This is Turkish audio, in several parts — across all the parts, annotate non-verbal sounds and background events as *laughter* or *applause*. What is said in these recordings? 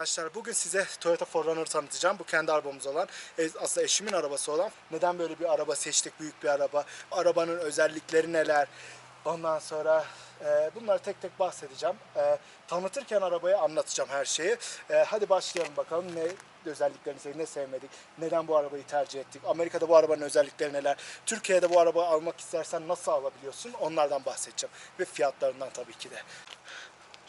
Arkadaşlar bugün size Toyota 4Runner tanıtacağım. Bu kendi arabamız olan, e, aslında eşimin arabası olan. Neden böyle bir araba seçtik, büyük bir araba? Arabanın özellikleri neler? Ondan sonra e, bunları tek tek bahsedeceğim. E, tanıtırken arabayı anlatacağım her şeyi. E, hadi başlayalım bakalım ne özelliklerini sevdik, ne sevmedik, neden bu arabayı tercih ettik, Amerika'da bu arabanın özellikleri neler, Türkiye'de bu arabayı almak istersen nasıl alabiliyorsun onlardan bahsedeceğim. Ve fiyatlarından tabii ki de.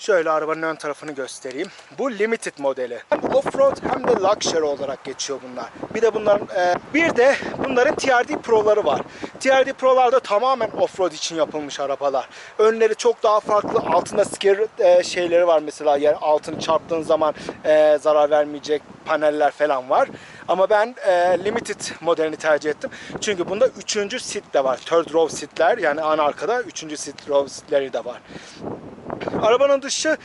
Şöyle arabanın ön tarafını göstereyim. Bu limited modeli. Hem offroad hem de luxury olarak geçiyor bunlar. Bir de bunların e, bir de bunların TRD Pro'ları var. TRD Pro'larda tamamen offroad için yapılmış arabalar. Önleri çok daha farklı. Altında sker e, şeyleri var mesela. Yer altını çarptığın zaman e, zarar vermeyecek paneller falan var. Ama ben e, limited modelini tercih ettim. Çünkü bunda üçüncü sit de var. Third row sitler yani ana arkada üçüncü sit row sitleri de var. Arabanın dışı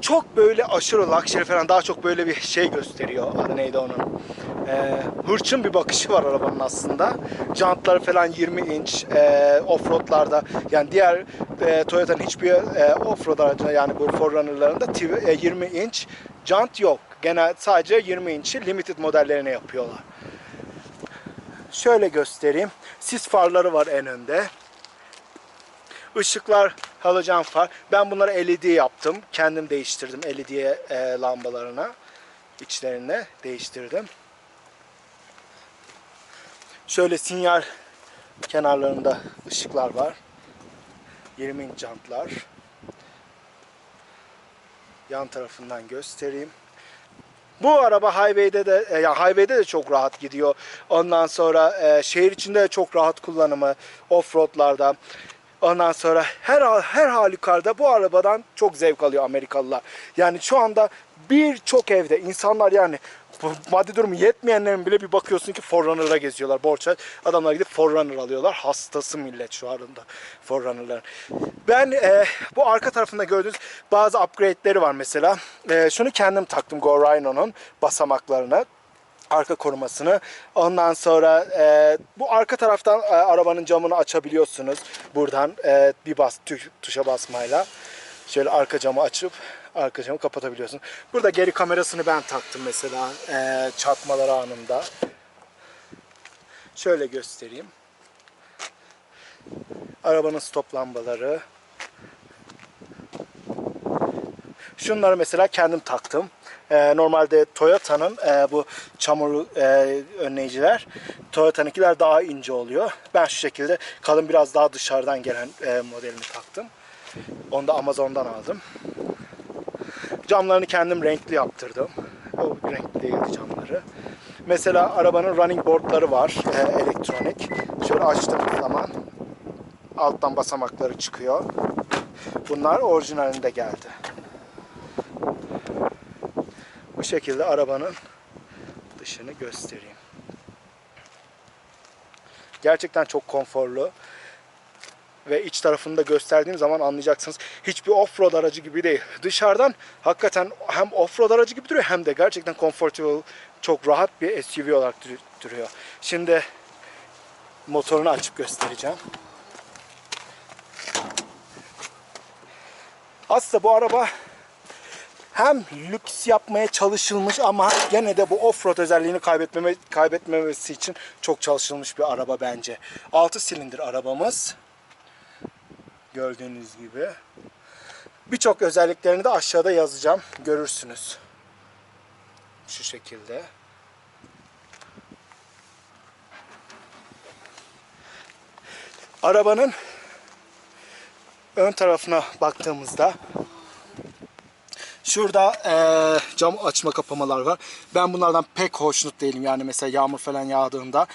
çok böyle aşırı luxury falan daha çok böyle bir şey gösteriyor. Adı neydi onun? Ee, hırçın bir bakışı var arabanın aslında. Jantları falan 20 inç. E, offroadlarda yani diğer e, Toyota'nın hiçbir e, offroad aracında yani bu 4Runner'larında TV, e, 20 inç jant yok. Genel sadece 20 inç'i limited modellerine yapıyorlar. Şöyle göstereyim. Sis farları var en önde. Işıklar halojen far. Ben bunları LED yaptım. Kendim değiştirdim LED e, lambalarına. içlerine değiştirdim. Şöyle sinyal kenarlarında ışıklar var. 20 inç jantlar. Yan tarafından göstereyim. Bu araba highway'de de e, ya highway'de de çok rahat gidiyor. Ondan sonra e, şehir içinde de çok rahat kullanımı offroad'larda. Ondan sonra her her halükarda bu arabadan çok zevk alıyor Amerikalılar. Yani şu anda birçok evde insanlar yani maddi durumu yetmeyenlerin bile bir bakıyorsun ki Forerunner'la geziyorlar borça. Adamlar gidip Forerunner alıyorlar. Hastası millet şu anda Forerunner'ların. Ben e, bu arka tarafında gördüğünüz bazı upgrade'leri var mesela. E, şunu kendim taktım Go Rhino'nun basamaklarına arka korumasını. Ondan sonra e, bu arka taraftan e, arabanın camını açabiliyorsunuz. Buradan e, bir bas tu- tuşa basmayla. Şöyle arka camı açıp arka camı kapatabiliyorsun. Burada geri kamerasını ben taktım mesela e, çarpmaları anında. Şöyle göstereyim. Arabanın stop lambaları. Şunları mesela kendim taktım. Ee, normalde Toyota'nın e, bu çamurlu e, önleyiciler Toyota'nınkiler daha ince oluyor. Ben şu şekilde kalın biraz daha dışarıdan gelen e, modelini taktım. Onu da Amazon'dan aldım. Camlarını kendim renkli yaptırdım. O renkli değildi camları. Mesela arabanın running boardları var. e, elektronik. Şöyle açtığımız zaman alttan basamakları çıkıyor. Bunlar orijinalinde geldi. Bu şekilde arabanın dışını göstereyim. Gerçekten çok konforlu. Ve iç tarafını da gösterdiğim zaman anlayacaksınız. Hiçbir off-road aracı gibi değil. Dışarıdan hakikaten hem off-road aracı gibi duruyor hem de gerçekten comfortable, çok rahat bir SUV olarak dur- duruyor. Şimdi motorunu açıp göstereceğim. Aslında bu araba hem lüks yapmaya çalışılmış ama gene de bu offroad özelliğini kaybetmeme, kaybetmemesi için çok çalışılmış bir araba bence. 6 silindir arabamız. Gördüğünüz gibi. Birçok özelliklerini de aşağıda yazacağım. Görürsünüz. Şu şekilde. Arabanın ön tarafına baktığımızda Şurada eee, cam açma kapamalar var. Ben bunlardan pek hoşnut değilim. Yani mesela yağmur falan yağdığında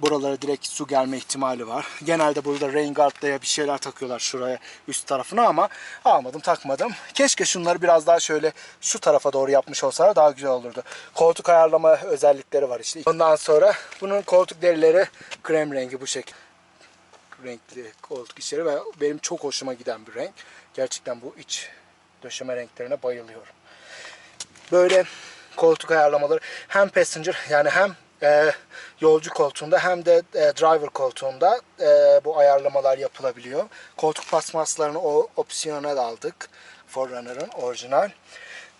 buralara direkt su gelme ihtimali var. Genelde burada rain guard diye bir şeyler takıyorlar şuraya üst tarafına ama almadım takmadım. Keşke şunları biraz daha şöyle şu tarafa doğru yapmış olsalar daha güzel olurdu. Koltuk ayarlama özellikleri var işte. Ondan sonra bunun koltuk derileri krem rengi bu şekilde renkli koltuk içleri ve benim çok hoşuma giden bir renk. Gerçekten bu iç döşeme renklerine bayılıyorum. Böyle koltuk ayarlamaları hem passenger yani hem e, yolcu koltuğunda hem de e, driver koltuğunda e, bu ayarlamalar yapılabiliyor. Koltuk pasmaslarını o opsiyona da aldık. Forerunner'ın orijinal.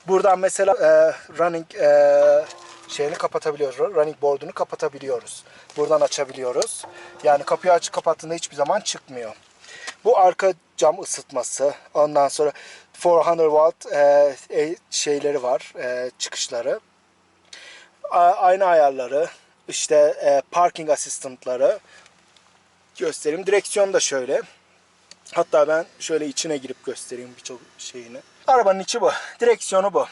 Buradan mesela e, running e, şeyini kapatabiliyoruz. Running board'unu kapatabiliyoruz. Buradan açabiliyoruz. Yani kapıyı açıp kapattığında hiçbir zaman çıkmıyor. Bu arka cam ısıtması. Ondan sonra 400 watt e, e, şeyleri var. e, çıkışları. A- aynı ayarları. işte e, parking asistantları. Göstereyim. Direksiyon da şöyle. Hatta ben şöyle içine girip göstereyim birçok şeyini. Arabanın içi bu. Direksiyonu bu.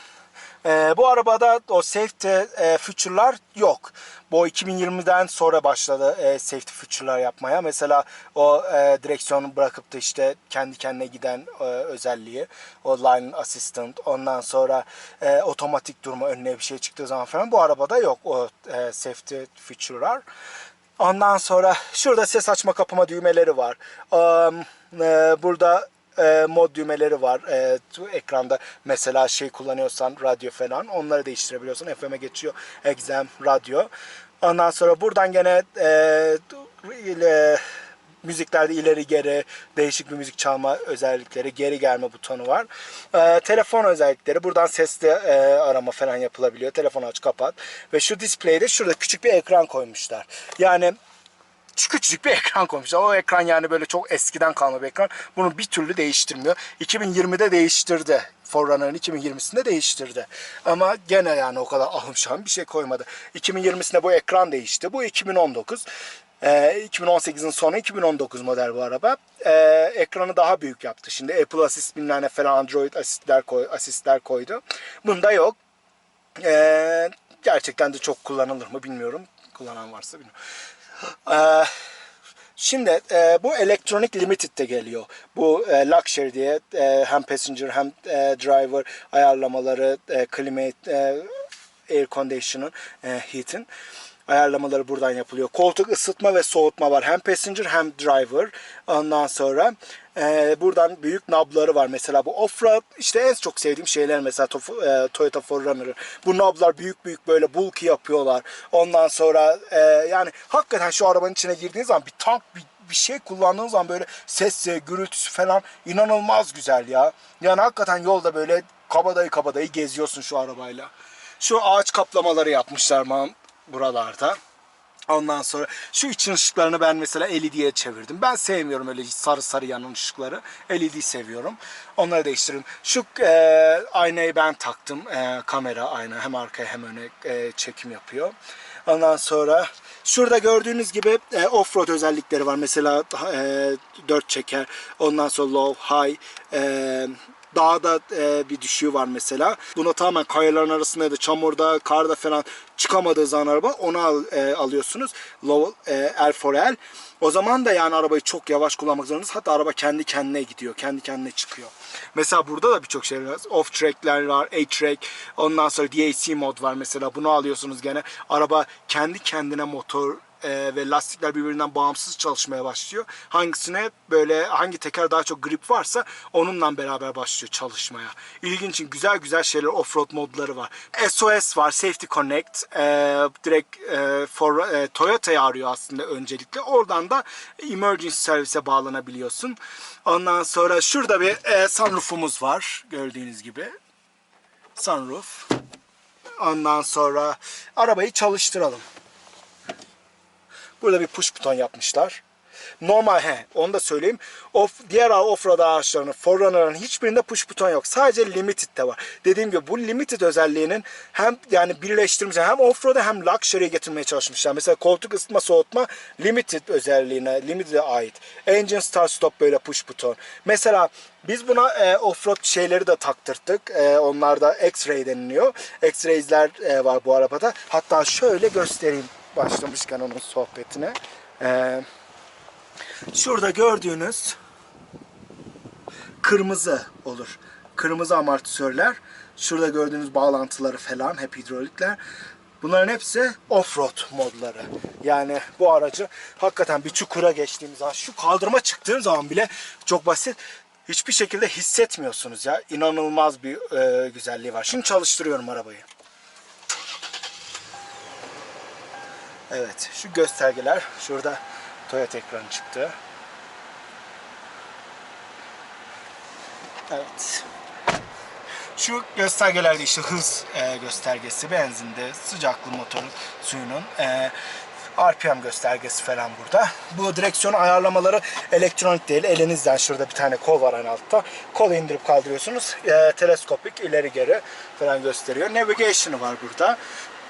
Ee, bu arabada o safety e, feature'lar yok. Bu 2020'den sonra başladı e, safety feature'lar yapmaya. Mesela o e, direksiyonu bırakıp da işte kendi kendine giden e, özelliği. O line assistant. Ondan sonra e, otomatik durma önüne bir şey çıktığı zaman falan. Bu arabada yok o e, safety feature'lar. Ondan sonra şurada ses açma kapama düğmeleri var. Um, e, burada e, mod düğmeleri var. E, ekranda mesela şey kullanıyorsan radyo falan onları değiştirebiliyorsun. FM'e geçiyor. Exam, radyo. Ondan sonra buradan gene e, ile, müziklerde ileri geri değişik bir müzik çalma özellikleri, geri gelme butonu var. Ee, telefon özellikleri buradan sesli e, arama falan yapılabiliyor. Telefonu aç kapat. Ve şu display'de şurada küçük bir ekran koymuşlar. Yani küçücük bir *laughs* ekran koymuşlar. O ekran yani böyle çok eskiden kalma bir ekran. Bunu bir türlü değiştirmiyor. 2020'de değiştirdi. Forerunnер'ın 2020'sinde değiştirdi. Ama gene yani o kadar ahım şahım bir şey koymadı. 2020'sinde bu ekran değişti. Bu 2019. Ee, 2018'in sonu 2019 model bu araba. Ee, ekranı daha büyük yaptı. Şimdi Apple Assist bilmem ne falan Android asistler, koy, asistler koydu. Bunda yok. Ee, gerçekten de çok kullanılır mı bilmiyorum. Kullanan varsa bilmiyorum. Ee, Şimdi e, bu Electronic Limited'de geliyor. Bu e, Luxury diye e, hem passenger hem driver ayarlamaları, e, climate, air conditioning, e, heat'in ayarlamaları buradan yapılıyor. Koltuk ısıtma ve soğutma var. Hem passenger hem driver. Ondan sonra e, buradan büyük nabları var. Mesela bu offroad işte en çok sevdiğim şeyler mesela Tof- e, Toyota 4Runner'ın. Bu nablar büyük büyük böyle bulky yapıyorlar. Ondan sonra e, yani hakikaten şu arabanın içine girdiğiniz zaman bir tank bir bir şey kullandığınız zaman böyle sesi, gürültüsü falan inanılmaz güzel ya. Yani hakikaten yolda böyle kabadayı kabadayı geziyorsun şu arabayla. Şu ağaç kaplamaları yapmışlar man buralarda. Ondan sonra şu için ışıklarını ben mesela LED'ye çevirdim. Ben sevmiyorum öyle sarı sarı yanan ışıkları. LED seviyorum. Onları değiştiririm. Şu e, aynayı ben taktım. E, kamera ayna hem arkaya hem öne e, çekim yapıyor. Ondan sonra şurada gördüğünüz gibi e, offroad özellikleri var. Mesela e, 4 çeker. Ondan sonra low, high, e, dağda e, bir düşüğü var mesela. Buna tamamen kayaların arasında ya da çamurda, karda falan çıkamadığı zaman araba onu al, e, alıyorsunuz. Low, e, L4L. O zaman da yani arabayı çok yavaş kullanmak zorundasınız. Hatta araba kendi kendine gidiyor. Kendi kendine çıkıyor. Mesela burada da birçok şey var. Off track'ler var, A-track. Ondan sonra DAC mod var mesela. Bunu alıyorsunuz gene. Araba kendi kendine motor e, ve lastikler birbirinden bağımsız çalışmaya başlıyor. Hangisine böyle hangi teker daha çok grip varsa onunla beraber başlıyor çalışmaya. İlginç, güzel güzel şeyler offroad modları var. SOS var, Safety Connect. E, direkt e, for, e, Toyota'yı arıyor aslında öncelikle. Oradan da emergency servise bağlanabiliyorsun. Ondan sonra şurada bir e, sunroofumuz var gördüğünüz gibi. Sunroof. Ondan sonra arabayı çalıştıralım. Burada bir push buton yapmışlar. Normal he onu da söyleyeyim. Off, diğer offroad araçlarının, Forerunnер'ın hiçbirinde push buton yok. Sadece Limited'de var. Dediğim gibi bu Limited özelliğinin hem yani birleştirmiş hem offroad'a hem luxury'e getirmeye çalışmışlar. Mesela koltuk ısıtma soğutma Limited özelliğine, Limited'e ait. Engine start stop böyle push buton. Mesela biz buna e, offroad şeyleri de taktırdık. E, onlar da X-ray deniliyor. X-ray'ler e, var bu arabada. Hatta şöyle göstereyim başlamışken onun sohbetine. Ee, şurada gördüğünüz kırmızı olur. Kırmızı amortisörler. Şurada gördüğünüz bağlantıları falan hep hidrolikler. Bunların hepsi offroad modları. Yani bu aracı hakikaten bir çukura geçtiğimiz zaman şu kaldırıma çıktığın zaman bile çok basit hiçbir şekilde hissetmiyorsunuz ya. İnanılmaz bir e, güzelliği var. Şimdi çalıştırıyorum arabayı. Evet, şu göstergeler şurada Toyota ekranı çıktı. Evet. Şu göstergelerde işte hız e, göstergesi, benzinde, sıcaklığı motorun suyunun, e, RPM göstergesi falan burada. Bu direksiyon ayarlamaları elektronik değil. Elinizden şurada bir tane kol var en altta. Kolu indirip kaldırıyorsunuz. E, teleskopik ileri geri falan gösteriyor. Navigation'ı var burada.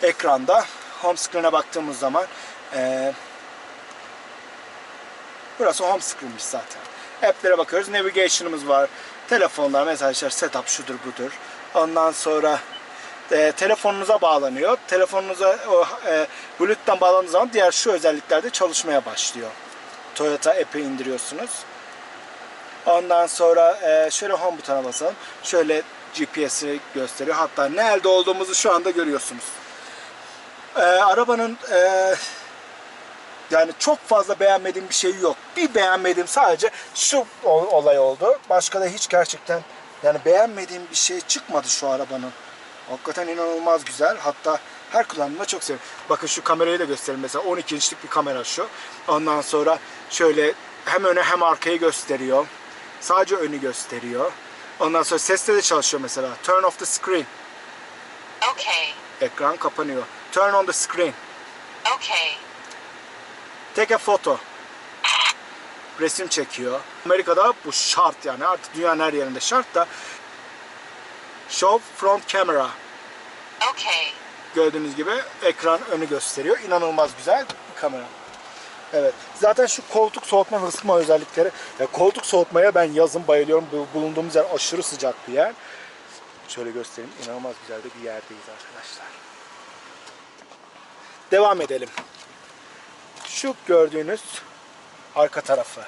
Ekranda. Home screen'e baktığımız zaman e, Burası home screen'miş zaten. App'lere bakıyoruz. Navigation'ımız var. Telefonlar, mesajlar, setup şudur budur. Ondan sonra e, telefonunuza bağlanıyor. Telefonunuza o, e, Bluetooth'tan bağlandığınız zaman diğer şu özelliklerde çalışmaya başlıyor. Toyota app'i indiriyorsunuz. Ondan sonra e, şöyle home butona basalım. Şöyle GPS'i gösteriyor. Hatta nerede olduğumuzu şu anda görüyorsunuz. E, arabanın e, yani çok fazla beğenmediğim bir şey yok. Bir beğenmediğim sadece şu ol- olay oldu. Başka da hiç gerçekten yani beğenmediğim bir şey çıkmadı şu arabanın. Hakikaten inanılmaz güzel. Hatta her kullanımda çok seviyorum. Bakın şu kamerayı da göstereyim mesela 12 inçlik bir kamera şu. Ondan sonra şöyle hem öne hem arkayı gösteriyor. Sadece önü gösteriyor. Ondan sonra sesle de çalışıyor mesela. Turn off the screen. Okay. Ekran kapanıyor. Turn on the screen. Okay. Take a photo. Resim çekiyor. Amerika'da bu şart yani artık dünyanın her yerinde şart da Show front camera. Okay. Gördüğünüz gibi ekran önü gösteriyor. İnanılmaz güzel bir kamera. Evet. Zaten şu koltuk soğutma ve ısıtma özellikleri. Ya koltuk soğutmaya ben yazın bayılıyorum. Bu bulunduğumuz yer aşırı sıcak bir yer. Şöyle göstereyim. İnanılmaz güzel de bir yerdeyiz arkadaşlar. Devam edelim. Şu gördüğünüz arka tarafı.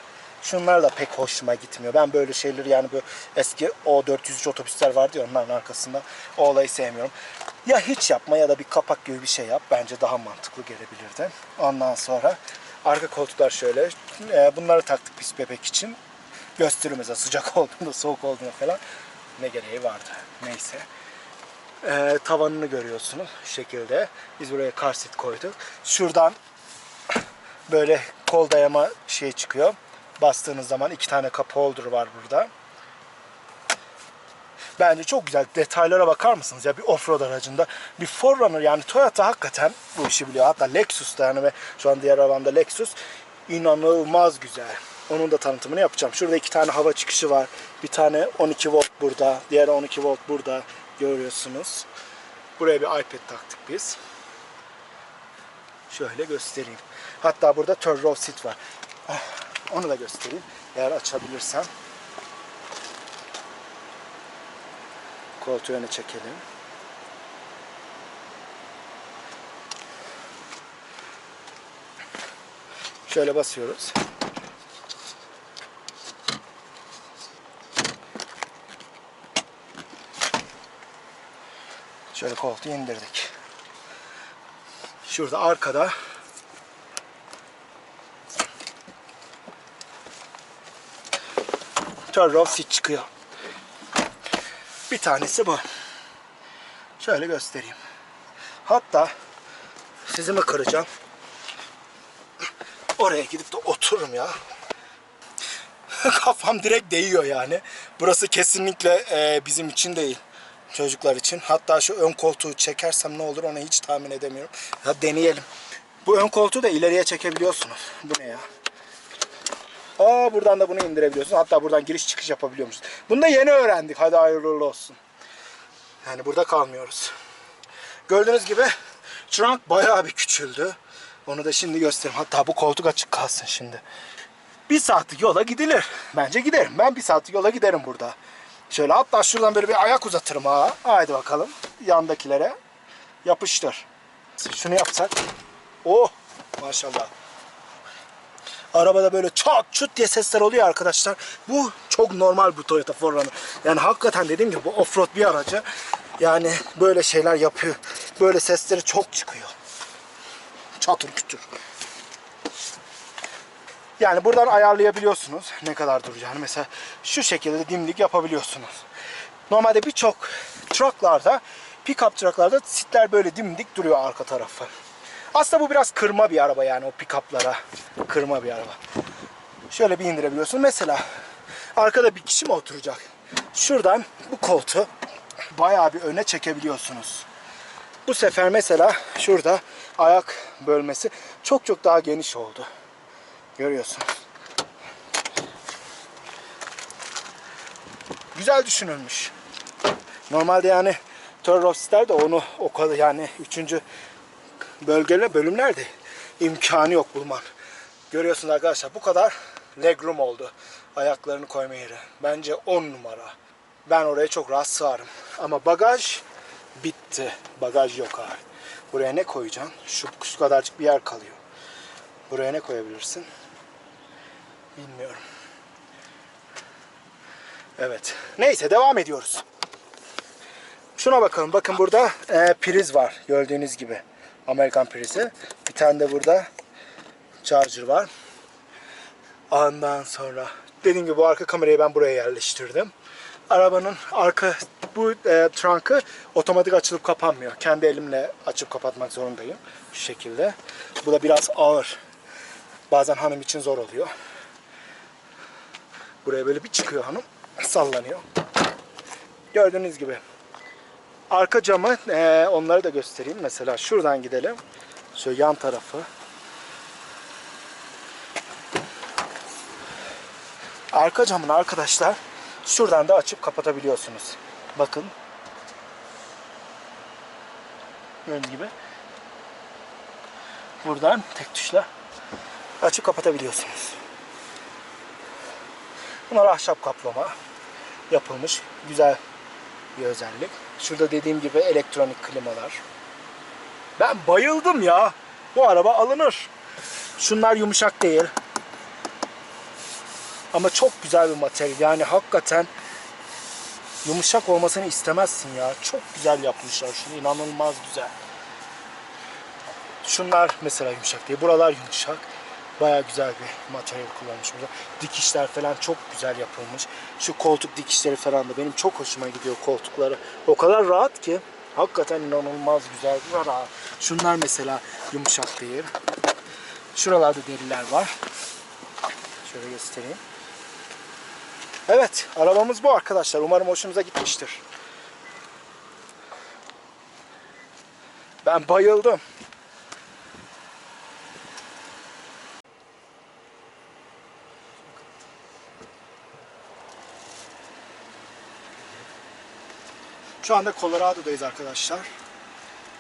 Şunlar da pek hoşuma gitmiyor. Ben böyle şeyleri yani bu eski O403 otobüsler vardı ya onların arkasında o olayı sevmiyorum. Ya hiç yapma ya da bir kapak gibi bir şey yap. Bence daha mantıklı gelebilirdi. Ondan sonra arka koltuklar şöyle. Ee, Bunları taktık biz bebek için. Gösteriyor mesela sıcak *laughs* olduğunda soğuk olduğunda falan. Ne gereği vardı. Neyse. Ee, tavanını görüyorsunuz şu şekilde. Biz buraya car seat koyduk. Şuradan böyle kol dayama şey çıkıyor. Bastığınız zaman iki tane cup holder var burada. Bence çok güzel. Detaylara bakar mısınız? Ya bir offroad aracında bir Forerunner yani Toyota hakikaten bu işi biliyor. Hatta Lexus da yani ve şu an diğer arabamda Lexus inanılmaz güzel. Onun da tanıtımını yapacağım. Şurada iki tane hava çıkışı var. Bir tane 12 volt burada. Diğer 12 volt burada. Görüyorsunuz. Buraya bir iPad taktık biz. Şöyle göstereyim. Hatta burada row seat var. Ah, Onu da göstereyim. Eğer açabilirsem. Koltuğu öne çekelim. Şöyle basıyoruz. Şöyle koltuğu indirdik. Şurada arkada row seat çıkıyor. Bir tanesi bu. Şöyle göstereyim. Hatta sizi mi kıracağım? Oraya gidip de otururum ya. *laughs* Kafam direkt değiyor yani. Burası kesinlikle e, bizim için değil. Çocuklar için. Hatta şu ön koltuğu çekersem ne olur onu hiç tahmin edemiyorum. Ya deneyelim. Bu ön koltuğu da ileriye çekebiliyorsunuz. Bu ne ya? Aa buradan da bunu indirebiliyorsun. Hatta buradan giriş çıkış yapabiliyormuşuz. Bunu da yeni öğrendik. Hadi hayırlı olsun. Yani burada kalmıyoruz. Gördüğünüz gibi trunk bayağı bir küçüldü. Onu da şimdi göstereyim. Hatta bu koltuk açık kalsın şimdi. Bir saatlik yola gidilir. Bence giderim. Ben bir saatlik yola giderim burada. Şöyle hatta şuradan böyle bir ayak uzatırım ha. Haydi bakalım. Yandakilere yapıştır. Şunu yapsak. Oh maşallah. Arabada böyle çat çut diye sesler oluyor arkadaşlar. Bu çok normal bu Toyota Forerunner. Yani hakikaten dediğim gibi bu offroad bir aracı. Yani böyle şeyler yapıyor. Böyle sesleri çok çıkıyor. Çatır kütür. Yani buradan ayarlayabiliyorsunuz ne kadar duracağını. Mesela şu şekilde dimdik yapabiliyorsunuz. Normalde birçok trucklarda, pick-up trucklarda sitler böyle dimdik duruyor arka tarafı. Aslında bu biraz kırma bir araba yani o pick-up'lara. Kırma bir araba. Şöyle bir indirebiliyorsun. Mesela arkada bir kişi mi oturacak? Şuradan bu koltuğu bayağı bir öne çekebiliyorsunuz. Bu sefer mesela şurada ayak bölmesi çok çok daha geniş oldu. Görüyorsunuz. Güzel düşünülmüş. Normalde yani Turros'lar de onu o kadar yani üçüncü bölgeler bölümlerde imkanı yok bulman. Görüyorsunuz arkadaşlar bu kadar legroom oldu. Ayaklarını koyma yeri. Bence 10 numara. Ben oraya çok rahat sığarım. Ama bagaj bitti. Bagaj yok abi. Buraya ne koyacaksın? Şu, şu kadarcık bir yer kalıyor. Buraya ne koyabilirsin? Bilmiyorum. Evet. Neyse devam ediyoruz. Şuna bakalım. Bakın burada e, priz var. Gördüğünüz gibi. Amerikan prizi. Bir tane de burada charger var. Ondan sonra dediğim gibi bu arka kamerayı ben buraya yerleştirdim. Arabanın arka bu e, trunk'ı otomatik açılıp kapanmıyor. Kendi elimle açıp kapatmak zorundayım. Şu şekilde. Bu da biraz ağır. Bazen hanım için zor oluyor. Buraya böyle bir çıkıyor hanım. Sallanıyor. Gördüğünüz gibi. Arka camı e, onları da göstereyim. Mesela şuradan gidelim. Şöyle yan tarafı. Arka camını arkadaşlar şuradan da açıp kapatabiliyorsunuz. Bakın. Gördüğünüz gibi. Buradan tek tuşla açıp kapatabiliyorsunuz. Bunlar ahşap kaplama yapılmış. Güzel bir özellik. Şurada dediğim gibi elektronik klimalar. Ben bayıldım ya. Bu araba alınır. Şunlar yumuşak değil. Ama çok güzel bir materyal. Yani hakikaten yumuşak olmasını istemezsin ya. Çok güzel yapmışlar şunu. inanılmaz güzel. Şunlar mesela yumuşak değil. Buralar yumuşak. Baya güzel bir materyal kullanmış burada. Dikişler falan çok güzel yapılmış. Şu koltuk dikişleri falan da benim çok hoşuma gidiyor koltukları. O kadar rahat ki. Hakikaten inanılmaz güzel rahat. Şunlar mesela yumuşak değil. Şuralarda deriler var. Şöyle göstereyim. Evet, arabamız bu arkadaşlar. Umarım hoşunuza gitmiştir. Ben bayıldım. Şu anda Colorado'dayız arkadaşlar.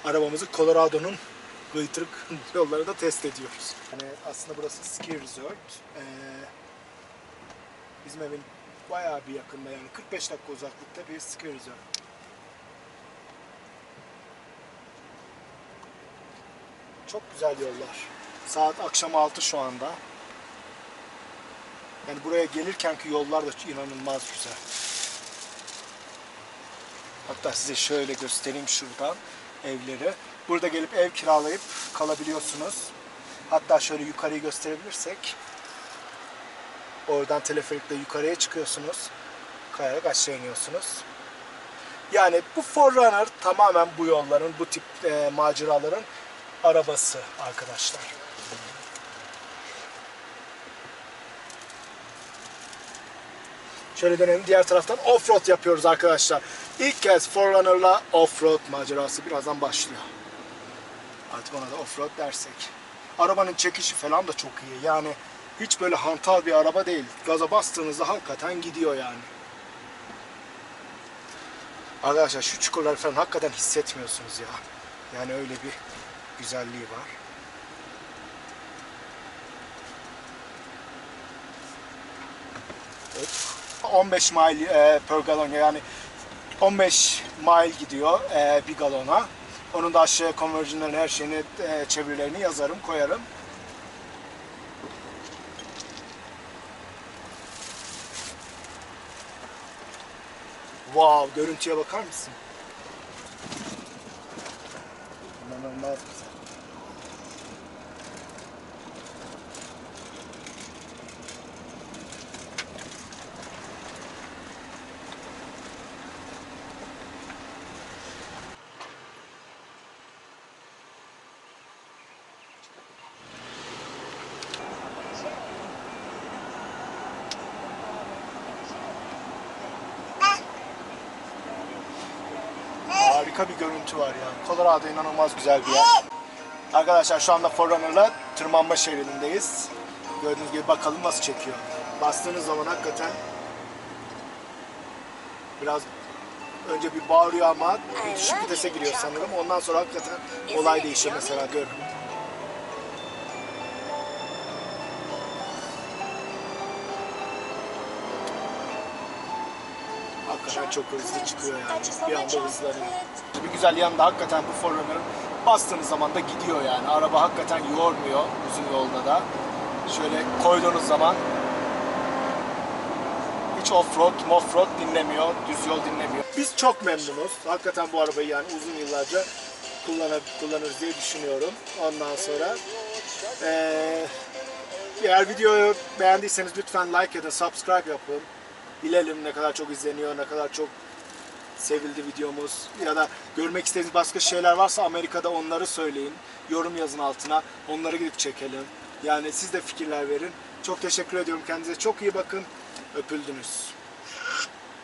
Arabamızı Colorado'nun kıytırık yollarında test ediyoruz. Yani aslında burası ski resort. Ee, bizim evin bayağı bir yakında yani 45 dakika uzaklıkta bir ski resort. Çok güzel yollar. Saat akşam 6 şu anda. Yani buraya gelirkenki yollar da inanılmaz güzel. Hatta size şöyle göstereyim şuradan evleri. Burada gelip ev kiralayıp kalabiliyorsunuz. Hatta şöyle yukarıyı gösterebilirsek. Oradan teleferikle yukarıya çıkıyorsunuz. Kayarak aşağı iniyorsunuz. Yani bu Forerunner tamamen bu yolların, bu tip e, maceraların arabası arkadaşlar. Şöyle dönelim diğer taraftan offroad yapıyoruz arkadaşlar. İlk kez Forerunner'la offroad macerası birazdan başlıyor. Artık ona da offroad dersek. Arabanın çekişi falan da çok iyi. Yani hiç böyle hantal bir araba değil. Gaza bastığınızda hakikaten gidiyor yani. Arkadaşlar şu çukurları falan hakikaten hissetmiyorsunuz ya. Yani öyle bir güzelliği var. Evet. 15 mile e, per galon yani 15 mile gidiyor e, bir galona. Onun da aşağıya conversion'ların her şeyini, e, çevirilerini yazarım, koyarım. Wow, görüntüye bakar mısın? İnanılmaz harika bir görüntü var ya. Colorado inanılmaz güzel bir yer. Arkadaşlar şu anda Forerunner'la tırmanma şeridindeyiz. Gördüğünüz gibi bakalım nasıl çekiyor. Bastığınız zaman hakikaten biraz önce bir bağırıyor ama bir düşük vitese giriyor sanırım. Ondan sonra hakikaten olay değişiyor mesela görün. Çok hızlı çıkıyor yani. Bir anda hızlanıyor. Bir güzel yanı da hakikaten bu Forerunner'ın bastığınız zaman da gidiyor yani. Araba hakikaten yormuyor uzun yolda da. Şöyle koyduğunuz zaman hiç offroad, offroad dinlemiyor, düz yol dinlemiyor. Biz çok memnunuz. Hakikaten bu arabayı yani uzun yıllarca kullanır, kullanırız diye düşünüyorum. Ondan sonra eee eğer videoyu beğendiyseniz lütfen like ya da subscribe yapın. Bilelim ne kadar çok izleniyor, ne kadar çok sevildi videomuz. Ya da görmek istediğiniz başka şeyler varsa Amerika'da onları söyleyin. Yorum yazın altına. Onları gidip çekelim. Yani siz de fikirler verin. Çok teşekkür ediyorum. Kendinize çok iyi bakın. Öpüldünüz.